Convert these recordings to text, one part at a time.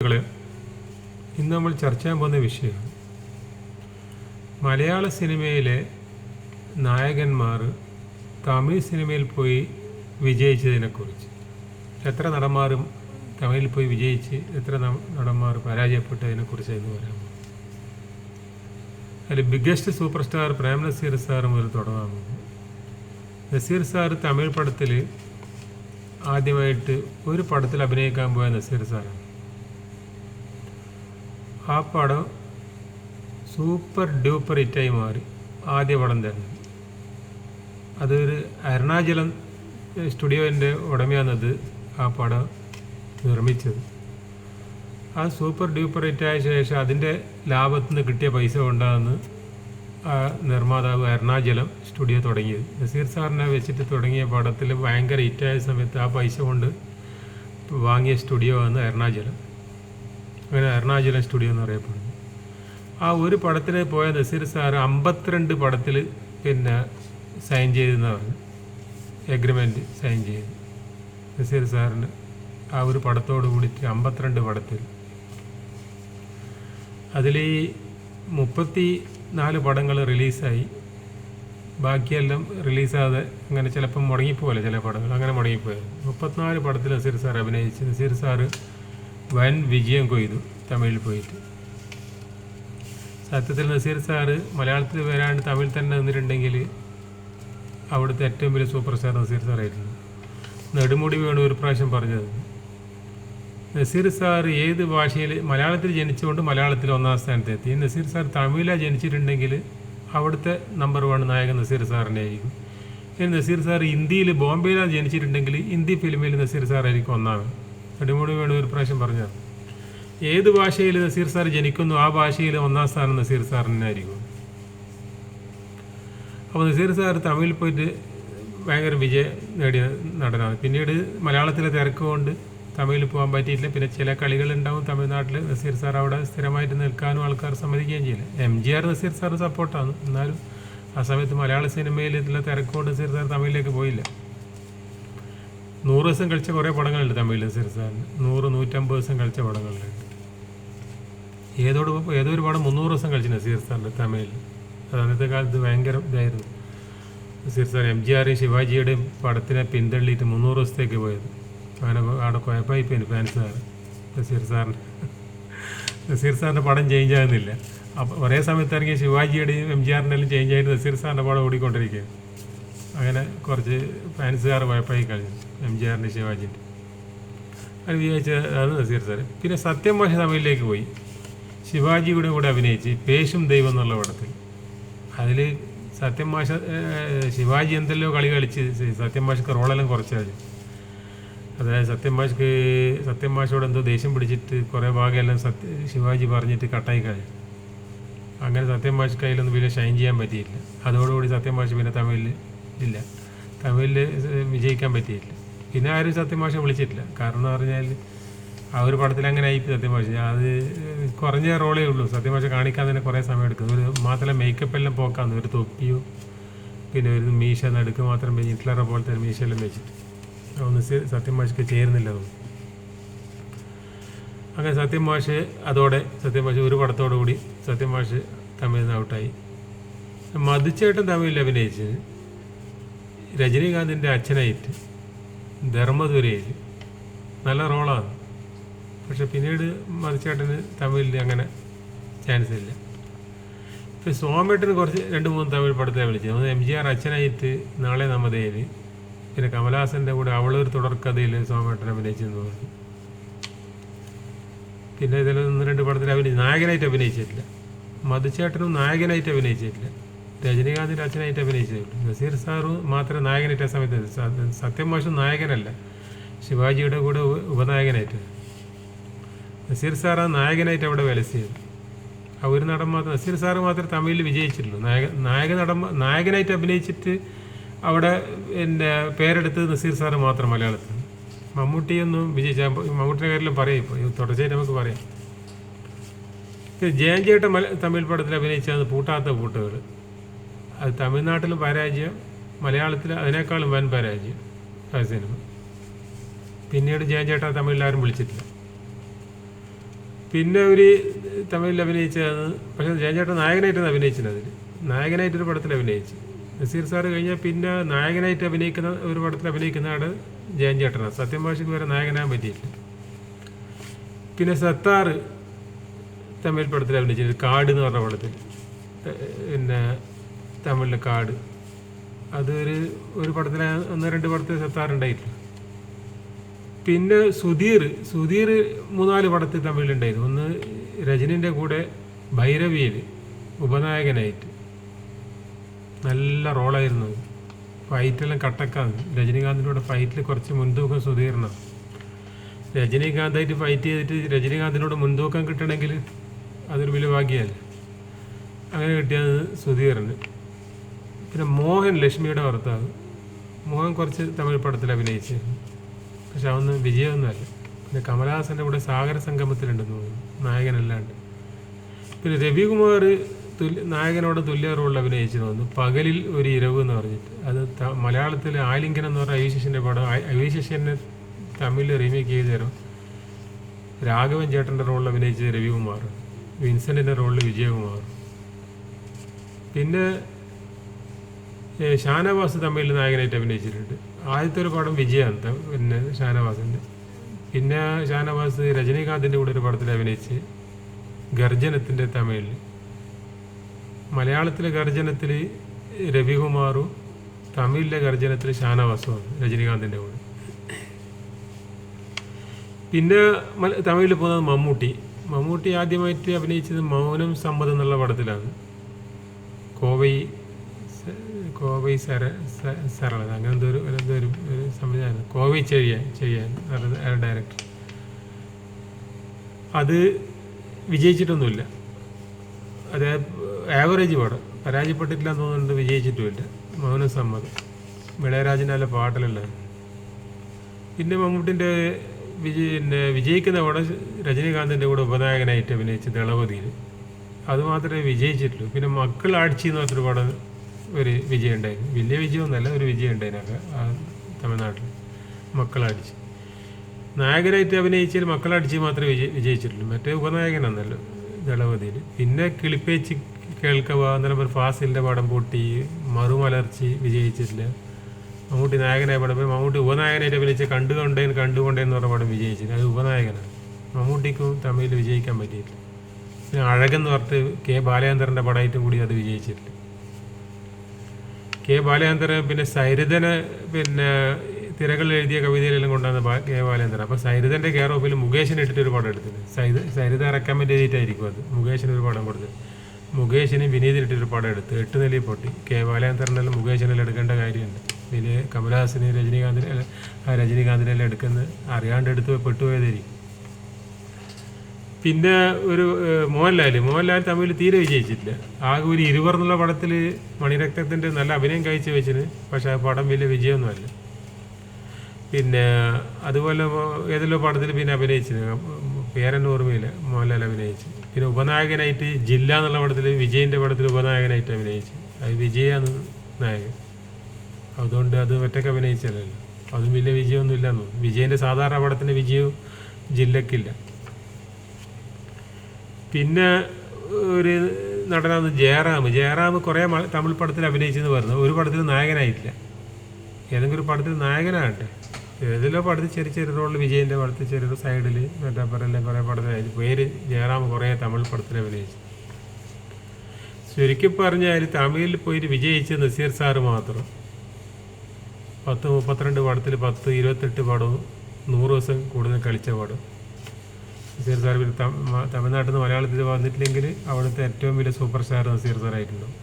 ഇന്ന് നമ്മൾ ചർച്ച ചെയ്യാൻ പോകുന്ന വിഷയം മലയാള സിനിമയിലെ നായകന്മാർ തമിഴ് സിനിമയിൽ പോയി വിജയിച്ചതിനെക്കുറിച്ച്. എത്ര നടന്മാരും തമിഴിൽ പോയി വിജയിച്ച് എത്ര നടന്മാർ പരാജയപ്പെട്ടതിനെക്കുറിച്ച് എന്ന് പറയാം അതിൽ biggest super star Prem Nazir sir മുതൽ തുടങ്ങാൻ പോകും നസീർ സാർ തമിഴ് പടത്തിൽ ആദ്യമായിട്ട് ഒരു പടത്തിൽ അഭിനയിക്കാൻ പോയ നസീർ സാറാണ്. ആ പടം സൂപ്പർ ഡ്യൂപ്പർ ഹിറ്റായി മാറി ആദ്യ പടം തന്നെ. അതൊരു അരുണാചലം സ്റ്റുഡിയോന്റെ ഉടമയാണത് ആ പടം നിർമ്മിച്ചത്. ആ സൂപ്പർ ഡ്യൂപ്പർ ഹിറ്റായ ശേഷം അതിന്റെ ലാഭത്തിൽ നിന്ന് കിട്ടിയ പൈസ കൊണ്ടാണ് ആ നിർമ്മാതാവ് അരുണാചലം സ്റ്റുഡിയോ തുടങ്ങിയത്. നസീർ സാറിനെ വെച്ചിട്ട് തുടങ്ങിയ പടത്തിൽ ഭയങ്കര ഹിറ്റായ സമയത്ത് ആ പൈസ കൊണ്ട് വാങ്ങിയ സ്റ്റുഡിയോ ആണ് അരുണാചലം. അങ്ങനെ അരുണാചലം സ്റ്റുഡിയോ എന്ന് അറിയപ്പെടുന്നു. ആ ഒരു പടത്തിൽ പോയ നസീർ സാർ അമ്പത്തിരണ്ട് പടത്തിൽ പിന്നെ സൈൻ ചെയ്തെന്ന് പറഞ്ഞു എഗ്രിമെന്റ് സൈൻ ചെയ്തു. നസീർ സാറിന് ആ ഒരു പടത്തോട് കൂടിയിട്ട് അമ്പത്തിരണ്ട് പടത്തിൽ. അതിൽ ഈ മുപ്പത്തി നാല് പടങ്ങൾ റിലീസായി. ബാക്കിയെല്ലാം റിലീസാകാതെ അങ്ങനെ ചിലപ്പം മുടങ്ങിപ്പോകല്ലേ ചില പടങ്ങൾ? അങ്ങനെ മുടങ്ങിപ്പോയത് മുപ്പത്തിനാല് പടത്തിൽ നസീർ സാർ അഭിനയിച്ച്. നസീർ സാറ് വൻ വിജയം കൊയ്തു തമിഴിൽ പോയിട്ട്. സത്യത്തിൽ നസീർ സാറ് മലയാളത്തിൽ വരാണ്ട് തമിഴ് തന്നെ നിന്നിട്ടുണ്ടെങ്കിൽ അവിടുത്തെ ഏറ്റവും വലിയ സൂപ്പർ സ്റ്റാർ നസീർ സാറായിരുന്നു. നെടുമുടി വേണു ഒരു പ്രാവശ്യം പറഞ്ഞത്. നസീർ സാർ ഏത് ഭാഷയിൽ മലയാളത്തിൽ ജനിച്ചുകൊണ്ട് മലയാളത്തിൽ ഒന്നാം സ്ഥാനത്തെത്തി. നസീർ സാർ തമിഴിലാണ് ജനിച്ചിട്ടുണ്ടെങ്കിൽ അവിടുത്തെ നമ്പർ വൺ നായകൻ നസീർ സാറിനെ ആയിരിക്കും. ഇനി നസീർ സാർ ഇന്ത്യയിൽ ബോംബെയിലാണ് ജനിച്ചിട്ടുണ്ടെങ്കിൽ ഹിന്ദി ഫിലിമിൽ നസീർ സാറായിരിക്കും ഒന്നാമൻ. നെടുമുടി വേണു ഒരു പ്രാവശ്യം പറഞ്ഞത് ഏത് ഭാഷയിൽ നസീർ സാർ ജനിക്കുന്നു? ആ ഭാഷയിൽ ഒന്നാം സ്ഥാനം നസീർ സാറിനായിരിക്കും. അപ്പോൾ നസീർ സാർ തമിഴിൽ പോയിട്ട് ഭയങ്കര വിജയം നേടിയ നടനാണ്. പിന്നീട് മലയാളത്തിലെ തിരക്ക് കൊണ്ട് തമിഴിൽ പോകാൻ പറ്റിയിട്ടില്ല. പിന്നെ ചില കളികളുണ്ടാവും തമിഴ്നാട്ടിൽ. നസീർ സാർ അവിടെ സ്ഥിരമായിട്ട് നിൽക്കാനും ആൾക്കാർ സമ്മതിക്കുകയും ചെയ്യില്ല. M G R Nazir sir സപ്പോർട്ടാണ് എന്നാലും ആ സമയത്ത് മലയാള സിനിമയിൽ ഇതിലെ തിരക്ക് നസീർ സാർ തമിഴിലേക്ക് പോയില്ല. നൂറ് ദിവസം കളിച്ച കുറേ പടങ്ങളുണ്ട് തമിഴിൽ നസീർ സാറിന് നൂറ് നൂറ്റമ്പത് ദിവസം കളിച്ച പടങ്ങളുണ്ട്. ഏതോട് ഏതോ ഒരു പടം മുന്നൂറ് ദിവസം കളിച്ചു നസീർ സാറിന്റെ തമിഴിൽ അത് അന്നത്തെ കാലത്ത് ഭയങ്കര ഇതായിരുന്നു. നസീർ സാർ എം ജി ആറും ശിവാജിയുടെയും പടത്തിനെ പിന്തള്ളിയിട്ട് മുന്നൂറ് ദിവസത്തേക്ക് പോയത്. അങ്ങനെ അവിടെ കുഴപ്പമായി പോയി ഫാൻസുകാർ. നസീർ സാറിന് നസീർ സാറിന്റെ പടം ചേഞ്ച് ആകുന്നില്ല. അപ്പോൾ ഒരേ സമയത്ത് ഇറങ്ങിയ ശിവാജിയുടെയും എം ജി ആറിന്റെയും ചേഞ്ച് ആയിട്ട് നസീർ സാറിന്റെ പടം ഓടിക്കൊണ്ടിരിക്കുക അങ്ങനെ കുറച്ച് ഫാൻസുകാർ പോയപ്പോൾ കഴിഞ്ഞു. എം ജി ആറിന്റെ ശിവാജിന്റെ അത് വിചാരിച്ച അത് നസീർ സാർ പിന്നെ സത്യം മോശ തമിഴിലേക്ക് പോയി. ശിവാജിയുടെ കൂടെ അഭിനയിച്ച് പേശും ദൈവം എന്നുള്ള പടത്തിൽ. അതിൽ സത്യം മാഷ ശിവാജി എന്തെല്ലോ കളി കളിച്ച് സത്യം മാഷക്ക് റോളെല്ലാം കുറച്ചാൽ അതായത് സത്യം മാഷക്ക് സത്യം ഭാഷയോട് എന്തോ ദേഷ്യം പിടിച്ചിട്ട് കുറേ ഭാഗമെല്ലാം സത്യ ശിവാജി പറഞ്ഞിട്ട് കട്ടായി കഴിഞ്ഞു അങ്ങനെ സത്യം ഭാഷക്ക് കയ്യിലൊന്നും വലിയ ഷൈൻ ചെയ്യാൻ പറ്റിയില്ല. അതോടുകൂടി സത്യം മാഷ് പിന്നെ തമിഴിൽ ഇല്ല. തമിഴിൽ വിജയിക്കാൻ പറ്റിയില്ല. പിന്നെ ആരും സത്യമാഷ വിളിച്ചിട്ടില്ല. കാരണം എന്ന് പറഞ്ഞാൽ ആ ഒരു പടത്തിൽ അങ്ങനെ ആയി സത്യമാഷ അത് കുറഞ്ഞ റോളേ ഉള്ളൂ. സത്യമാഷ കാണിക്കാൻ തന്നെ കുറേ സമയം എടുക്കും. ഒരു മാത്രമല്ല മേക്കപ്പ് എല്ലാം പോക്കാന്ന്. ഒരു തൊപ്പിയോ പിന്നെ ഒരു മീശ നടുക്ക് മാത്രം ഹിറ്റ്ലറെ പോലത്തെ ഒരു മീശയെല്ലാം വെച്ചിട്ട്. അതൊന്നും സി- സത്യം ഭാഷയ്ക്ക് ചേരുന്നില്ല തോന്നുന്നു അങ്ങനെ സത്യം അതോടെ സത്യം ഒരു പടത്തോടു കൂടി സത്യം മാഷ് തമിഴിൽ നിന്ന് ഔട്ടായി. മധുച്ചേട്ടൻ തമിഴിൽ അഭിനയിച്ചത്. രജനീകാന്തിന്റെ അച്ഛനായിട്ട് ധർമ്മദുരയിൽ നല്ല റോളാണ്. പക്ഷെ പിന്നീട് മതിച്ചേട്ടന് തമിഴിൽ അങ്ങനെ ചാൻസ് ഇല്ല. ഇപ്പം സോമേട്ടന് കുറച്ച് രണ്ട് മൂന്ന് തമിഴ് പടത്തെ വിളിച്ചത്. ഒന്ന് എം ജി ആർ അച്ഛനായിട്ട് നാളെ നമ്മതയിൽ പിന്നെ കമലഹാസന്റെ കൂടെ അവളൊരു തുടർക്കഥയിൽ സോമേട്ടൻ അഭിനയിച്ചെന്ന് പറഞ്ഞു. പിന്നെ ഇതിൽ ഒന്ന് രണ്ട് പടത്തിൽ അഭിനയിച്ചു നായകനായിട്ട് അഭിനയിച്ചിട്ടില്ല. മധുച്ചേട്ടനും നായകനായിട്ട് അഭിനയിച്ചിട്ടില്ല. രജനീകാന്തിന്റെ അച്ഛനായിട്ട് അഭിനയിച്ചത് നസീർ സാറ് മാത്രം നായകനായിട്ട് ആ സമയത്ത് സത്യം മാഷും നായകനല്ല. ശിവാജിയുടെ കൂടെ ഉപ- ഉപനായകനായിട്ട്. നസീർ സാർ ആ നായകനായിട്ട് അവിടെ വേല ചെയ്തു ആ ഒരു നടൻ മാത്രം നസീർ സാറ് മാത്രമേ തമിഴിൽ വിജയിച്ചിട്ടുള്ളൂ. നായക നായക നടൻ നായകനായിട്ട് അഭിനയിച്ചിട്ട് അവിടെ എന്റെ പേരെടുത്തത് നസീർ സാറ് മാത്രം മലയാളത്തിൽ. മമ്മൂട്ടിയൊന്നും വിജയിച്ച മമ്മൂട്ടിയുടെ കാര്യം പറയും ഇപ്പോൾ തുടർച്ചയായിട്ട് നമുക്ക് പറയാം. ജയൻ ചേട്ടൻ മല തമിഴ് പടത്തിൽ അഭിനയിച്ചത് പൂട്ടാത്ത പൂട്ടുകൾ അത് തമിഴ്നാട്ടിലും പരാജയം മലയാളത്തിൽ അതിനേക്കാളും വൻ പരാജയം ആ സിനിമ. പിന്നീട് ജയൻ ചേട്ടാ തമിഴിൽ ആരും വിളിച്ചിട്ടില്ല. പിന്നെ ഒരു തമിഴിൽ അഭിനയിച്ചതാണ് പക്ഷേ ജയചേട്ടൻ നായകനായിട്ടാണ് അഭിനയിച്ചത് അതിൽ നായകനായിട്ടൊരു പടത്തിൽ അഭിനയിച്ചു. നസീർ സാറ് കഴിഞ്ഞാൽ പിന്നെ നായകനായിട്ട് അഭിനയിക്കുന്ന ഒരു പടത്തിൽ അഭിനയിക്കുന്നതാണ് ജയൻ ചേട്ടനാണ്. സത്യം ഭാഷയ്ക്ക് വരെ നായകനാകാൻ പറ്റിയില്ല. പിന്നെ സത്താർ തമിഴ് പടത്തിൽ അഭിനയിച്ചിട്ടുണ്ട്. കാട് എന്ന് പറഞ്ഞ പടത്തിൽ പിന്നെ തമിഴിലെ കാട്. അതൊരു ഒരു പടത്തിൽ ഒന്ന് രണ്ട് പടത്തിൽ സെത്താറുണ്ടായിട്ടില്ല പിന്നെ സുധീർ സുധീർ മൂന്നാൽ പടത്തിൽ തമിഴിലുണ്ടായിരുന്നു. ഒന്ന് രജനിന്റെ കൂടെ ഭൈരവിയിൽ ഉപനായകനായിട്ട്. നല്ല റോളായിരുന്നു അത്. ഫൈറ്റെല്ലാം കട്ടക്കാണ്. രജനീകാന്തിനോട് ഫൈറ്റിൽ കുറച്ച് മുൻതൂക്കം സുധീറിനാണ്. രജനീകാന്തായിട്ട് ഫൈറ്റ് ചെയ്തിട്ട് രജനീകാന്തിനോട് മുൻതൂക്കം കിട്ടണമെങ്കിൽ അതൊരു വലിയ ഭാഗ്യമല്ല അങ്ങനെ കിട്ടിയത് സുധീറിന്. പിന്നെ മോഹൻ ലക്ഷ്മിയുടെ ഭർത്താവ്. മോഹൻ കുറച്ച് തമിഴ് പടത്തിൽ അഭിനയിച്ച് പക്ഷെ അവന്ന് വിജയമൊന്നുമല്ല. പിന്നെ കമലഹാസന്റെ കൂടെ സാഗര സംഗമത്തിലുണ്ടെന്ന് തോന്നുന്നു. നായകനല്ലാണ്ട്. പിന്നെ രവികുമാർ തുല്യ നായകനോട് തുല്യ റോളിൽ അഭിനയിച്ചു തോന്നുന്നു. പകലിൽ ഒരു ഇരവ് എന്ന് പറഞ്ഞിട്ട്. അത് മലയാളത്തിൽ ആലിംഗനം എന്ന് പറഞ്ഞ അവിശേഷന്റെ പടം. അവിശേഷനെ തമിഴിൽ റീമേക്ക് ചെയ്ത് തരും. രാഘവൻ ചേട്ടന്റെ റോളിൽ അഭിനയിച്ചത് രവികുമാർ. വിൻസെന്റിന്റെ റോളിൽ വിജയകുമാർ. പിന്നെ ഷാനവാസ് തമിഴിൽ നായകനായിട്ട് അഭിനയിച്ചിട്ടുണ്ട്. ആദ്യത്തെ ഒരു പടം വിജയാണ് പിന്നെ ഷാനവാസിന്റെ പിന്നെ ഷാനവാസ് രജനീകാന്തിന്റെ കൂടെ ഒരു പടത്തിൽ അഭിനയിച്ച് ഗർജനത്തിന്റെ തമിഴിൽ മലയാളത്തിലെ ഗർജനത്തിൽ രവികുമാറും തമിഴിലെ ഗർജനത്തിൽ ഷാനവാസുമാണ് രജനീകാന്തിന്റെ കൂടെ. പിന്നെ തമിഴിൽ പോകുന്നത് മമ്മൂട്ടി. മമ്മൂട്ടി ആദ്യമായിട്ട് അഭിനയിച്ചത് മൗനം സമ്മതം എന്നുള്ള പടത്തിലാണ്. കോവൈ കോവൈ സര സ- സരള അങ്ങനെ ഒരു എന്തോ ഒരു ഒരു സംവിധാനം. കോവൈ ചെയ്യാൻ ചെയ്യാൻ ഡയറക്ടർ അത് വിജയിച്ചിട്ടൊന്നുമില്ല. അതായത് ആവറേജ് പടം. പരാജയപ്പെട്ടിട്ടില്ല എന്ന് തോന്നുന്നുണ്ട് വിജയിച്ചിട്ടുമില്ല. മൗന സമ്മതം. ഇളയരാജിന്റെ നല്ല പാട്ടിലല്ല പിന്നെ മമ്മൂട്ടിന്റെ വിജയ പിന്നെ വിജയിക്കുന്ന പടം രജനീകാന്തിന്റെ കൂടെ ഉപനായകനായിട്ട് അഭിനയിച്ച ദളപതിയിൽ. അത് മാത്രമേ വിജയിച്ചിട്ടുള്ളൂ. പിന്നെ മക്കൾ ആഴ്ച എന്ന് പറഞ്ഞൊരു പടം ഒരു വിജയം ഉണ്ടായിരുന്നു വലിയ വിജയമൊന്നുമല്ല ഒരു വിജയം ഉണ്ടായിരുന്നു തമിഴ്നാട്ടിൽ. മക്കളടിച്ച്. നായകനായിട്ട് അഭിനയിച്ചതിൽ മക്കളടിച്ച് മാത്രമേ വിജയി വിജയിച്ചിട്ടുള്ളൂ. മറ്റേ ഉപനായകനാണല്ലോ ദളപതിയിൽ. പിന്നെ കിളിപ്പേച്ച് കേൾക്കവ അന്നേരം ഒരു ഫാസിലിന്റെ പടം പൊട്ടി മറുമലർച്ചി വിജയിച്ചിട്ടില്ല. മമ്മൂട്ടി നായകനായ പടം മമ്മൂട്ടി ഉപനായകനായിട്ട് അഭിനയിച്ച കണ്ടുകൊണ്ടേന്ന് കണ്ടുകൊണ്ടേന്ന് പറഞ്ഞ പടം വിജയിച്ചില്ല. അത് ഉപനായകനാണ്. മമ്മൂട്ടിക്കും തമിഴിൽ വിജയിക്കാൻ പറ്റിയിട്ടില്ല. പിന്നെ അഴകെന്ന് പറഞ്ഞിട്ട് കെ ബാലചന്ദ്രന്റെ പടമായിട്ടും കൂടി അത് വിജയിച്ചിട്ടില്ല. കെ ബാലചന്ദ്രൻ പിന്നെ സരിതന് പിന്നെ തിരകൾ എഴുതിയ കവിതയിലെല്ലാം കൊണ്ടുവന്ന കെ ബാലചന്ദ്രൻ അപ്പോൾ സൈരിതന്റെ കെയർ ഓഫിൽ മുകേഷിന് ഇട്ടിട്ട് ഒരു പടം എടുത്തത് സൈദ് സൈരിത റെക്കമെൻഡ് ചെയ്തിട്ടായിരിക്കും അത്. മുകേഷിന് ഒരു പടം കൊടുത്തത് മുകേഷിന് വിനീതിനിട്ടൊരു പടം എടുത്ത്. എട്ട് നിലയിൽ പൊട്ടി. കെ ബാലചന്ദ്രനെല്ലാം മുകേഷിനെല്ലാം എടുക്കേണ്ട കാര്യമുണ്ട്. വലിയ കമലഹാസിന് രജനീകാന്തിനെ രജനീകാന്തിനെല്ലാം എടുക്കുന്നത് അറിയാണ്ട് എടുത്ത് പെട്ടുപോയതായിരിക്കും. പിന്നെ ഒരു മോഹൻലാൽ മോഹൻലാൽ തമിഴിൽ തീരെ വിജയിച്ചിട്ടില്ല. ആകെ ഒരു ഇരുവർ എന്നുള്ള പടത്തിൽ മണിരക്തത്തിന്റെ നല്ല അഭിനയം കഴിച്ചു വെച്ചിന്. പക്ഷേ ആ പടം വലിയ വിജയമൊന്നുമല്ല. പിന്നെ അതുപോലെ ഏതെല്ലോ പടത്തിൽ പിന്നെ അഭിനയിച്ചിന്. പേരന്റെ ഓർമ്മയില്ല. മോഹൻലാൽ അഭിനയിച്ച്. പിന്നെ ഉപനായകനായിട്ട് ജില്ല എന്നുള്ള പടത്തിൽ വിജയിന്റെ പടത്തിൽ ഉപനായകനായിട്ട് അഭിനയിച്ചു. അത് വിജയാണ് നായകൻ. അതുകൊണ്ട് അത് ഒറ്റയ്ക്ക് അഭിനയിച്ചല്ലോ അതും വലിയ വിജയമൊന്നുമില്ലെന്നു വിജയന്റെ സാധാരണ പടത്തിന്റെ വിജയവും ജില്ലക്കില്ല. പിന്നെ ഒരു നടനാണ് ജയറാം. ജയറാം കുറേ തമിഴ് പടത്തിൽ അഭിനയിച്ചെന്ന് പറഞ്ഞു. ഒരു പടത്തിൽ നായകനായിട്ടില്ല. ഏതെങ്കിലും ഒരു പടത്തിൽ നായകനാകട്ടെ. ഏതെല്ലോ പടത്തിൽ ചെറിയ ചെറിയ റോളിൽ വിജയന്റെ പടത്തിൽ ചെറിയൊരു സൈഡിൽ മറ്റേ പറയുന്ന കുറേ പടത്തിലായി. പേര് ജയറാം കുറേ തമിഴ് പടത്തിൽ അഭിനയിച്ചു. ശരിക്കും പറഞ്ഞാൽ തമിഴിൽ പോയിട്ട് വിജയിച്ച നസീർ സാറ് മാത്രം പത്ത് മുപ്പത്തിരണ്ട് പടത്തിൽ പത്ത് ഇരുപത്തെട്ട് പടവും നൂറ് ദിവസം കൂടുതൽ കളിച്ച പടം. നസീർ സാർ പിന്നെ തമിഴ്നാട്ടിൽ നിന്ന് മലയാളത്തിൽ വന്നിട്ടില്ലെങ്കിൽ അവിടുത്തെ ഏറ്റവും വലിയ സൂപ്പർ സ്റ്റാർ നസീർ സാറായിട്ടുണ്ടാവും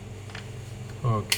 ഓക്കെ.